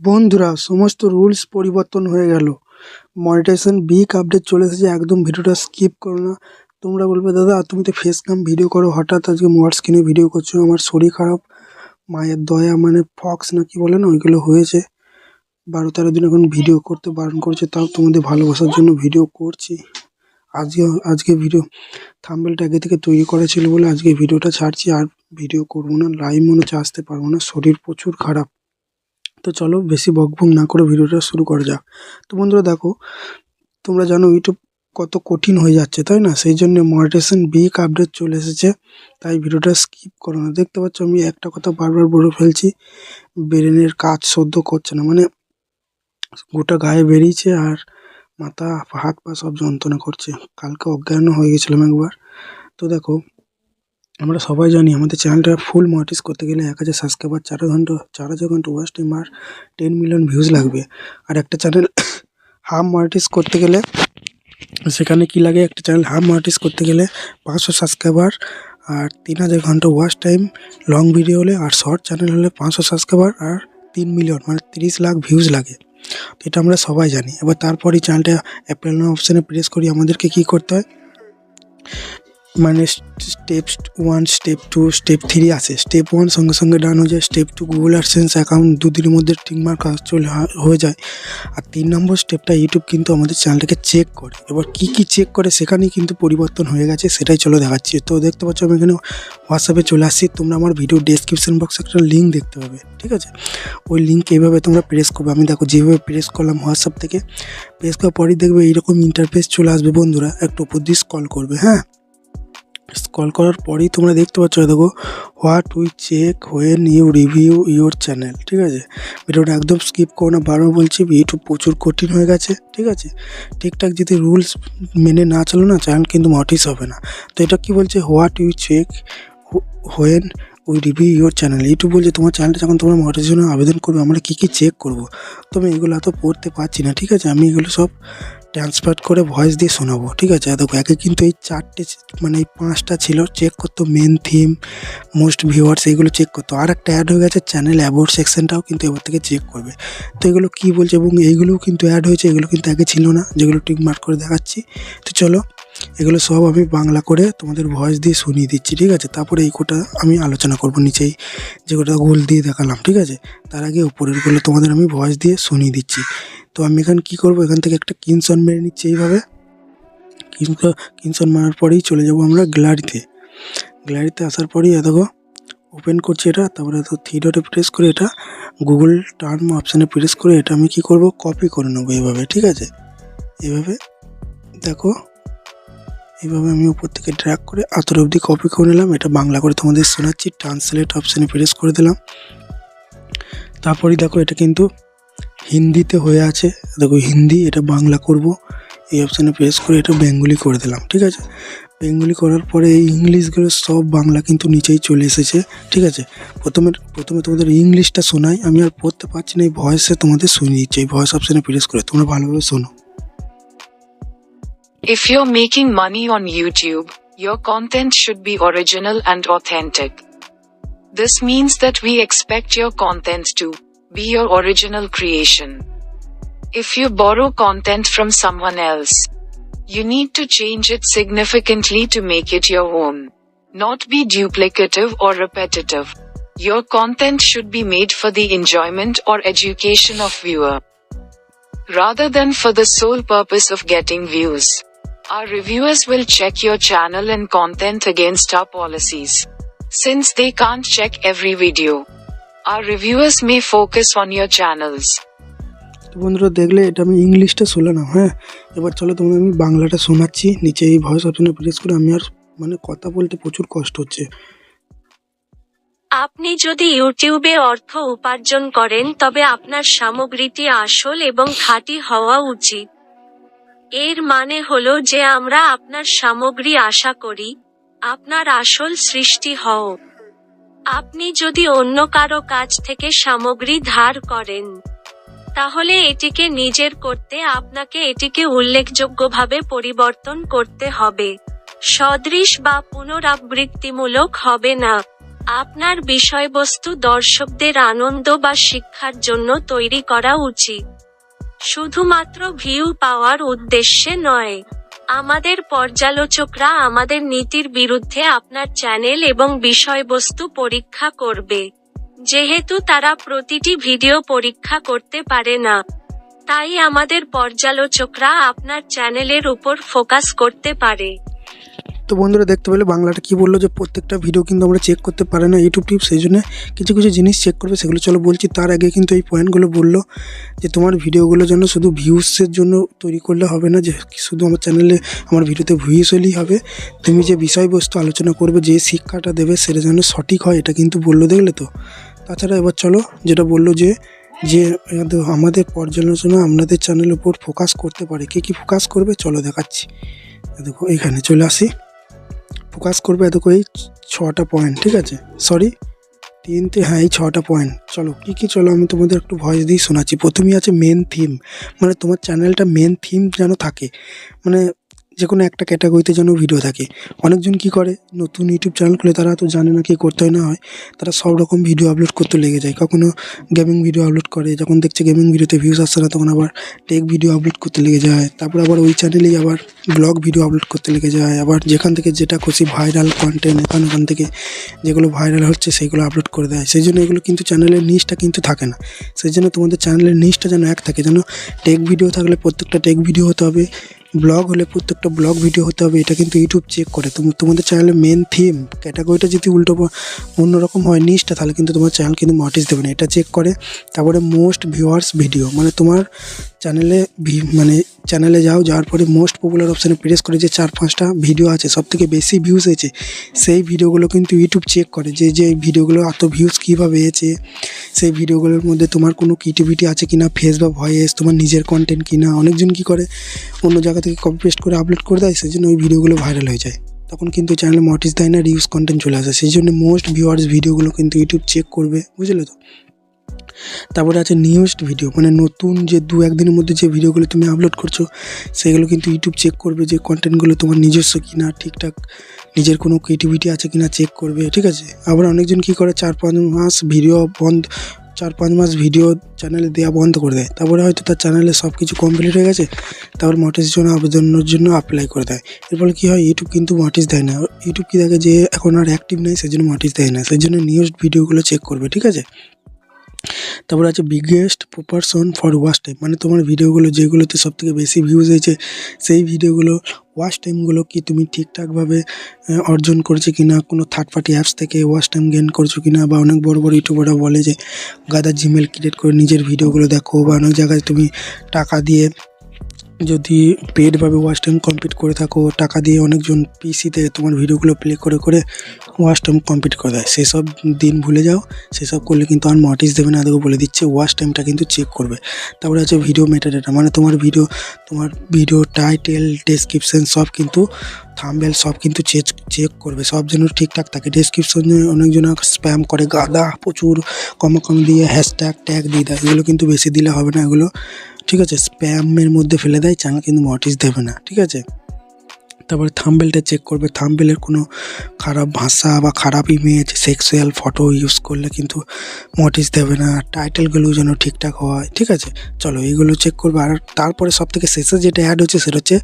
বন্ধুরা, সমস্ত রুলস পরিবর্তন হয়ে গেল। মনিটাইজেশন বিগ আপডেট চলে এসেছে, একদম ভিডিওটা স্কিপ করো না। তোমরা বলবে, দাদা, তুমি তো ফেস ক্যাম ভিডিও করো, হঠাৎ আজকে মোয়ার স্ক্রিনে ভিডিও করছ, আমার শরীর খারাপ। মায়ের দয়া মানে ফক্স না কি বলে না, ওইগুলো হয়েছে। বারো তেরো দিন এখন ভিডিও করতে বারণ করছে, তাও তোমাদের ভালোবাসার জন্য ভিডিও করছি। আজকে আজকে ভিডিও থাম্বেলটা আগে থেকে তৈরি করা ছিল বলে আজকে ভিডিওটা ছাড়ছি, আর ভিডিও করব না। লাইভ মনে হচ্ছে আসতে পারব না, শরীর প্রচুর খারাপ। তো চলো বেশি বকবক না করে ভিডিওটা শুরু করা যাক। তো বন্ধুরা দেখো, তোমরা জানো ইউটিউব কত কঠিন হয়ে যাচ্ছে, তাই না? সেই জন্য মনিটাইজেশন বিগ আপডেট চলে এসেছে, তাই ভিডিওটা স্কিপ করো না। দেখতে পাচ্ছ আমি একটা কথা বারবার বলে ফেলছি, ব্রেনের কাজ সদ্য করছে না। মানে গোটা গায়ে বেরিয়েছে আর মাথা, হাত পা সব যন্ত্রণা করছে। কালকে অজ্ঞান হয়ে গেছিলাম একবার। তো দেখো আমরা সবাই জানি আমাদের চ্যানেলটা ফুল মনিটাইজ করতে গেলে এক হাজার সাবস্ক্রাইবার চার ঘণ্টা, চার হাজার ঘণ্টা ওয়াচ টাইম আর টেন মিলিয়ন ভিউজ লাগবে। আর একটা চ্যানেল হাফ মনিটাইজ করতে গেলে সেখানে কি লাগে? একটা চ্যানেল হাফ মনিটাইজ করতে গেলে পাঁচশো সাবস্ক্রাইবার আর তিন হাজার ঘণ্টা ওয়াচ টাইম লং ভিডিও হলে আর শর্ট চ্যানেল হলে পাঁচশো সাবস্ক্রাইবার আর তিন মিলিয়ন মানে তিরিশ লাখ ভিউজ লাগে। তো এটা আমরা সবাই জানি। এবার তারপরই চ্যানেলটা অ্যাপেল অপশানে প্রেস করি, আমাদেরকে কি করতে হয়? মানে step one step two step three আছে স্টেপ ওয়ান সঙ্গে সঙ্গে ডান হয়ে যায়। Step two Google AdSense account দুদিনের মধ্যে টিকমার্ক চলে হয়ে যায়। আর তিন নম্বর স্টেপটা ইউটিউব কিন্তু আমাদের চ্যানেলটাকে চেক করে। এবার কি কি চেক করে সেখানেই কিন্তু পরিবর্তন হয়ে গেছে। সেটাই চলো দেখাচ্ছি। তো দেখতে পাচ্ছ আমি এখানে হোয়াটসঅ্যাপে চলে আসছি। তোমরা আমার ভিডিও ডেসক্রিপশন বক্সে একটা লিঙ্ক দেখতে পাবে। ঠিক আছে? ওই লিঙ্ক এইভাবে তোমরা প্রেস করবে। আমি দেখো যেভাবে প্রেস করলাম হোয়াটসঅ্যাপ থেকে প্রেস করার পরই দেখবে এইরকম ইন্টারফেস চলে আসবে বন্ধুরা। একটু উপর দিয়ে স্কল করবে হ্যাঁ? স্কল করার পরেই তোমরা দেখতে পাচ্ছ দেখো what we check when you review your channel ঠিক আছে? ভিডিওটা একদম স্কিপ করো না, বারবার বলছি ইউটিউব প্রচুর কঠিন হয়ে গেছে, ঠিক আছে? ঠিকঠাক যদি রুলস মেনে না চলো না চ্যানেল কিন্তু মটিস হবে না। তো এটা কি বলছে? What you check when we review your channel. YouTube বলছে, তোমার চ্যানেলটা যখন তোমরা মটির জন্য আবেদন করবে, আমরা কী কী চেক করব? তো আমি এগুলো এত পড়তে পারছি না, ঠিক আছে? আমি এগুলো সব ট্রান্সফার করে ভয়েস দিয়ে শোনাবো, ঠিক আছে? দেখো, একে কিন্তু এই চারটে মানে এই পাঁচটা ছিল চেক করতো মেন থিম মোস্ট ভিউয়ার্স এইগুলো চেক করতো। আর একটা অ্যাড হয়ে গেছে চ্যানেল অ্যাবোর্ড সেকশনটাও কিন্তু এবার থেকে চেক করবে। তো এগুলো কী বলছে? এবং এইগুলোও কিন্তু অ্যাড হয়েছে, এগুলো কিন্তু আগে ছিল না, যেগুলো টিক মার্ক করে দেখাচ্ছি। তো চলো এগুলো সব আমি বাংলা করে তোমাদের ভয়েস দিয়ে শুনিয়ে দিচ্ছি, ঠিক আছে? তারপরে এই কোটা আমি আলোচনা করব নিচেই, যে কোটা গোল দিয়ে দেখালাম, ঠিক আছে? তার আগে উপরেরগুলো তোমাদের আমি ভয়েস দিয়ে শুনিয়ে দিচ্ছি। তো আমি এখানে কী করব? এখান থেকে একটা কিনসন মেরে নিচ্ছি এইভাবে। কিনসন মারার পরেই চলে যাব আমরা গ্যালারিতে গ্যালারিতে আসার পরেই দেখো ওপেন করছি এটা, তারপরে তো থ্রি ডটে প্রেস করে এটা গুগল টার্ম অপশানে প্রেস করে এটা আমি কি করব? কপি করে নেব এভাবে ঠিক আছে? এভাবে দেখো এইভাবে আমি উপর থেকে ড্র্যাগ করে আতর অবধি কপি করে নিলাম। এটা বাংলা করে তোমাদের শোনাচ্ছি। ট্রান্সলেট অপশানে প্রেস করে দিলাম। তারপরেই দেখো, এটা কিন্তু হিন্দিতে হয়ে আছে। দেখো, হিন্দি, এটা বাংলা করব। এই অপশানে প্রেস করে এটা বেঙ্গলি করে দিলাম, ঠিক আছে? বেঙ্গলি করার পরে এই ইংলিশগুলো সব বাংলা কিন্তু নিচেই চলে এসেছে, ঠিক আছে? প্রথমে প্রথমে তোমাদের ইংলিশটা শোনাই। আমি আর পড়তে পারছি না, এই ভয়েসে তোমাদের শুনিয়ে দিচ্ছি। এই ভয়েস অপশানে প্রেস করে তোমরা ভালোভাবে শোনো। If you're making money on YouTube, your content should be original and authentic. This means that we expect your content to be your original creation. If you borrow content from someone else, you need to change it significantly to make it your own. Not be duplicative or repetitive. Your content should be made for the enjoyment or education of viewer rather than for the sole purpose of getting views. Our reviewers will check your channel and content against our policies. Since they can't check every video, our reviewers may focus on your channels. তো বন্ধুরা দেখলে এটা আমি ইংলিশটা শুনলাম হ্যাঁ এবার চলো তোমাদের আমি বাংলাটা শোনাচ্ছি নিচে এই ভয়েস অপশানে প্রেস করে আমি আর মানে কথা বলতে প্রচুর কষ্ট হচ্ছে আপনি যদি ইউটিউবে অর্থ উপার্জন করেন তবে আপনার সামগ্রীটি আসল এবং খাঁটি হওয়া উচিত এর মানে হলো যে আমরা আপনার সামগ্রী আশা করি, আপনার আসল সৃষ্টি হও। আপনি যদি অন্য কারও কাছ থেকে সামগ্রী ধার করেন, তাহলে এটিকে নিজের করতে আপনাকে এটিকে উল্লেখযোগ্যভাবে পরিবর্তন করতে হবে। সদৃশ বা পুনরাবৃত্তিমূলক হবে না। আপনার বিষয়বস্তু দর্শকদের আনন্দ বা শিক্ষার জন্য তৈরি করা উচিত। শুধুমাত্র ভিউ পাওয়ার উদ্দেশ্যে নয়, আমাদের পর্যালোচকরা আমাদের নীতির বিরুদ্ধে আপনার চ্যানেল এবং বিষয়বস্তু পরীক্ষা করবে। যেহেতু তারা প্রতিটি ভিডিও পরীক্ষা করতে পারে না, তাই আমাদের পর্যালোচকরা আপনার চ্যানেলের উপর ফোকাস করতে পারে। তো বন্ধুরা দেখতে পেলে বাংলাটা কি বলল যে প্রত্যেকটা ভিডিও কিন্তু আমরা চেক করতে পারি না ইউটিউব টিপ সেই জন্য কিছু কিছু জিনিস চেক করবে, সেগুলো চলো বলছি। তার আগে কিন্তু এই পয়েন্টগুলো বলল যে তোমার ভিডিওগুলো যেন শুধু ভিউসের জন্য তৈরি করলে হবে না, যে শুধু আমার চ্যানেলে আমার ভিডিওতে ভিউস হলেই হবে। তুমি যে বিষয়বস্তু আলোচনা করবে, যে শিক্ষাটা দেবে, সেটা যেন সঠিক হয়, এটা কিন্তু বলল, দেখলে তো? তাছাড়া এবার চলো যেটা বলল যে যে আমাদের- পর্যালোচনা আপনাদের চ্যানেলের উপর ফোকাস করতে পারে। কে কী ফোকাস করবে? চলো দেখাচ্ছি। দেখো, এখানে চলে আসি। ফোকাস করবে এত করেই ছটা পয়েন্ট ঠিক আছে? সরি তিনটে হ্যাঁ এই ছটা পয়েন্ট চলো, কী কী চলো, আমি তোমাদের একটু ভয়েস দিয়ে শোনাচ্ছি। প্রথমেই আছে মেন থিম মানে তোমার চ্যানেলটা মেন থিম যেন থাকে। মানে যে কোনো একটা ক্যাটাগরিতে যেন ভিডিও থাকে। অনেকজন কি করে? নতুন ইউটিউব চ্যানেল খুলে তারা তো জানে না কি করতে হয়, না হয়। তারা সব রকম ভিডিও আপলোড করতে লেগে যায়। কখনো গেমিং ভিডিও আপলোড করে, যখন দেখছে গেমিং ভিডিওতে ভিউজ আসছে না, তখন আবার টেক ভিডিও আপলোড করতে লেগে যায়। তারপর আবার ওই চ্যানেলেই আবার ব্লগ ভিডিও আপলোড করতে লেগে যায়। আবার যেখান থেকে যেটা খুশি ভাইরাল কন্টেন্ট এখান ওখান থেকে যেগুলো ভাইরাল হচ্ছে সেগুলো আপলোড করে দেয়। সেই জন্য এগুলো কিন্তু চ্যানেলের নিচটা কিন্তু থাকে না। সেই জন্য তোমাদের চ্যানেলের নিচটা যেন এক থাকে। যেন টেক ভিডিও থাকলে প্রত্যেকটা টেক ভিডিও হতে হবে। ব্লগ হলে প্রত্যেকটা ব্লগ ভিডিও হতে হবে, এটা কিন্তু ইউটিউব চেক করে। তুমি তোমাদের চ্যানেলের মেন থিম ক্যাটাগরিটা যদি উল্টো অন্যরকম হয় নিচটা তাহলে কিন্তু তোমার চ্যানেল কিন্তু নোটিস দেবে না। এটা চেক করে, তারপরে মোস্ট ভিউয়ার্স ভিডিও মানে তোমার চ্যানেলে মানে চ্যানেলে যাও, যাওয়ার পরে মোস্ট পপুলার অপশানে প্রেস করে যে চার, পাঁচটা ভিডিও আছে, সব থেকে বেশি ভিউজ হয়েছে, সেই ভিডিওগুলো কিন্তু ইউটিউব চেক করে যে যে ভিডিওগুলো এত ভিউজ কীভাবে হয়েছে, সেই ভিডিওগুলোর মধ্যে তোমার কোনো ক্রিয়েটিভিটি আছে কিনা ফেস বা ভয়েস তোমার নিজের কন্টেন্ট কিনা, অনেকজন কী করে অন্য জায়গা থেকে কপি পেস্ট করে আপলোড করে দেয় সেই জন্য ওই ভিডিওগুলো ভাইরাল হয়ে যায়। তখন কিন্তু চ্যানেলে মটিস দেয় না রিউজ কন্টেন্ট চলে আসে। সেই জন্য মোস্ট ভিউয়ার্স ভিডিওগুলো কিন্তু ইউটিউব চেক করবে, বুঝলে তো? তারপরে আছে নিউজড ভিডিও মানে নতুন যে দু একদিনের মধ্যে যে ভিডিওগুলো তুমি আপলোড করছ, সেগুলো কিন্তু ইউটিউব চেক করবে যে কন্টেন্টগুলো তোমার নিজস্ব কিনা, ঠিকঠাক নিজের কোনো ক্রিয়েটিভিটি আছে কিনা চেক করবে, ঠিক আছে? আবার অনেকজন কী করে, চার পাঁচ মাস ভিডিও বন্ধ চার পাঁচ মাস ভিডিও চ্যানেলে দেওয়া বন্ধ করে দেয়। তারপরে হয়তো তার চ্যানেলে সব কিছু কমপ্লিট হয়ে গেছে, তারপর জন্য আবেদনের জন্য অ্যাপ্লাই করে দেয়। এর ফলে কী হয় ইউটিউব কিন্তু মটিস দেয় না। ইউটিউব কী দেখে যে এখন আর অ্যাক্টিভ নেই সেই জন্য মটিস দেয় না। সেই জন্য নিউজ ভিডিওগুলো চেক করবে, ঠিক আছে? তারপর আছে biggest proportion for watch time মানে তোমার ভিডিওগুলো যেগুলোতে সব থেকে বেশি ভিউজ হয়েছে, সেই ভিডিওগুলো ওয়াচ টাইমগুলো কি তুমি ঠিকঠাকভাবে অর্জন করছ কি না কোনো থার্ড পার্টি অ্যাপস থেকে ওয়াচ টাইম গেন করছ কি না বা অনেক বড় বড় ইউটিউবাররা বলে যে, গাদা জিমেল ক্রিয়েট করে নিজের ভিডিওগুলো দেখো বা অনেক জায়গায় তুমি টাকা দিয়ে যদি পেডভাবে ওয়াচ টাইম কমপ্লিট করে থাকো, টাকা দিয়ে অনেকজন পিসিতে তোমার ভিডিওগুলো প্লে করে করে ওয়াচ টাইম কমপ্লিট করে দেয়। সেসব দিন ভুলে যাও, সেসব করলে কিন্তু আর নোটিস দেবে না, দেখো বলে দিচ্ছে ওয়াচ টাইমটা কিন্তু চেক করবে। তারপরে আছে ভিডিও মেটাডাটা মানে তোমার ভিডিও তোমার ভিডিও টাইটেল ডেসক্রিপশন সব কিন্তু থাম্বেল সব কিন্তু চেক চেক করবে। সব যেন ঠিকঠাক থাকে। ডেসক্রিপশনে অনেকজন স্প্যাম করে, গাদা প্রচুর কম কম দিয়ে হ্যাশট্যাগ ট্যাগ দিয়ে দেয়। এগুলো কিন্তু বেশি দিলে হবে না, এগুলো ঠিক আছে স্প্যামের মধ্যে ফেলে দেয় চ্যানেল কিন্তু নোটিস দেবে না ঠিক আছে? তারপরে থাম্বেলটা চেক করবে। থাম্বেলের কোনো খারাপ ভাষা বা খারাপ ইমেজ সেক্সুয়াল ফটো ইউজ করলে কিন্তু নোটিস দেবে না। টাইটেলগুলো যেন ঠিকঠাক হয়, ঠিক আছে? চলো এইগুলো চেক করবে। আর তারপরে সব থেকে শেষে যেটা অ্যাড হচ্ছে সেটা হচ্ছে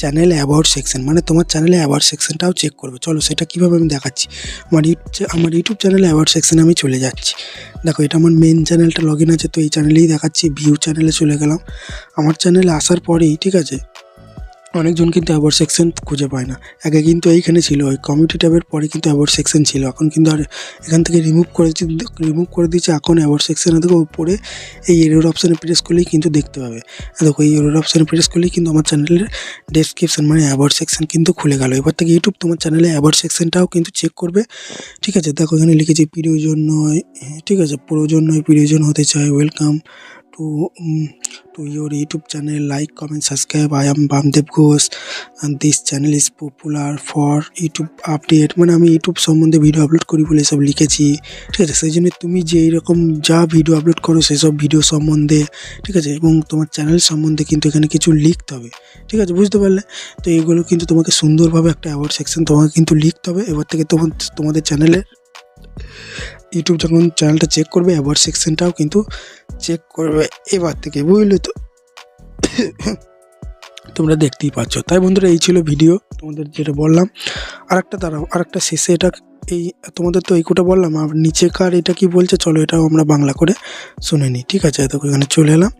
চ্যানেল অ্যাবাউট সেকশন মানে তোমার চ্যানেলে অ্যাবাউট সেকশনটাও চেক করবে। চলো সেটা কীভাবে আমি দেখাচ্ছি? আমার আমার ইউটিউব চ্যানেলে অ্যাবাউট সেকশনে আমি চলে যাচ্ছি। দেখো এটা আমার মেন চ্যানেলটা লগ ইন আছে, তো এই চ্যানেলেই দেখাচ্ছি ভিউ চ্যানেলে চলে গেলাম। আমার চ্যানেলে আসার পরেই, ঠিক আছে? অনেকজন কিন্তু অ্যাওয়ার্ড সেকশন খুঁজে পায় না। আগে কিন্তু এইখানে ছিল ওই কমিউনিটি ট্যাবের পরে কিন্তু অ্যাওয়ার্ড সেকশন ছিল। এখন কিন্তু আর এখান থেকে রিমুভ করে রিমুভ করে দিয়েছে এখন অ্যাওয়ার্ড সেকশনে দেখো উপরে এই এরোর অপশানে প্রেস করলেই কিন্তু দেখতে পাবে। দেখো এই এরোর অপশানে প্রেস করলেই কিন্তু আমার চ্যানেলের ডেসক্রিপশন মানে অ্যাওয়ার্ড সেকশন কিন্তু খুলে গেল। এবার থেকে ইউটিউব তোমার চ্যানেলে অ্যাওয়ার্ড সেকশনটাও কিন্তু চেক করবে। ঠিক আছে? দেখো এখানে লিখেছি প্রয়োজন নয়। হ্যাঁ, ঠিক আছে? প্রয়োজন নয় প্রয়োজন হতে চায়। Welcome to to your YouTube channel. Like, comment, subscribe. I am Bamdev Ghosh and this channel is popular for YouTube update. মানে আমি ইউটিউব সম্বন্ধে ভিডিও আপলোড করি বলে সব লিখেছি ঠিক আছে সেই জন্য তুমি যে এরকম যা ভিডিও আপলোড করো সেসব ভিডিও সম্বন্ধে ঠিক আছে এবং তোমার চ্যানেল সম্বন্ধে কিন্তু এখানে কিছু লিখতে হবে ঠিক আছে বুঝতে পারলে তো এইগুলো কিন্তু তোমাকে সুন্দরভাবে একটা অ্যাওয়ার্ড সেকশন তোমাকে কিন্তু লিখতে হবে এবার থেকে তোমার তোমাদের চ্যানেলে ইউটিউব যখন চ্যানেলটা চেক করবে অ্যাওয়ার্ড সেকশনটাও কিন্তু চেক করবে। এবার থেকে বুঝলে তো? তোমরা দেখতেই পাচ্ছ। তাই বন্ধুরা, এই ছিল ভিডিও তোমাদের যেটা বললাম আর একটা দাঁড়াও আর একটা শেষে এটা এই, তোমাদের তো এই কোটা বললাম, আর নিচেকার এটা কি বলছে, চলো এটাও আমরা বাংলা করে শুনে নিই। ঠিক আছে এত এখানে চলে এলাম।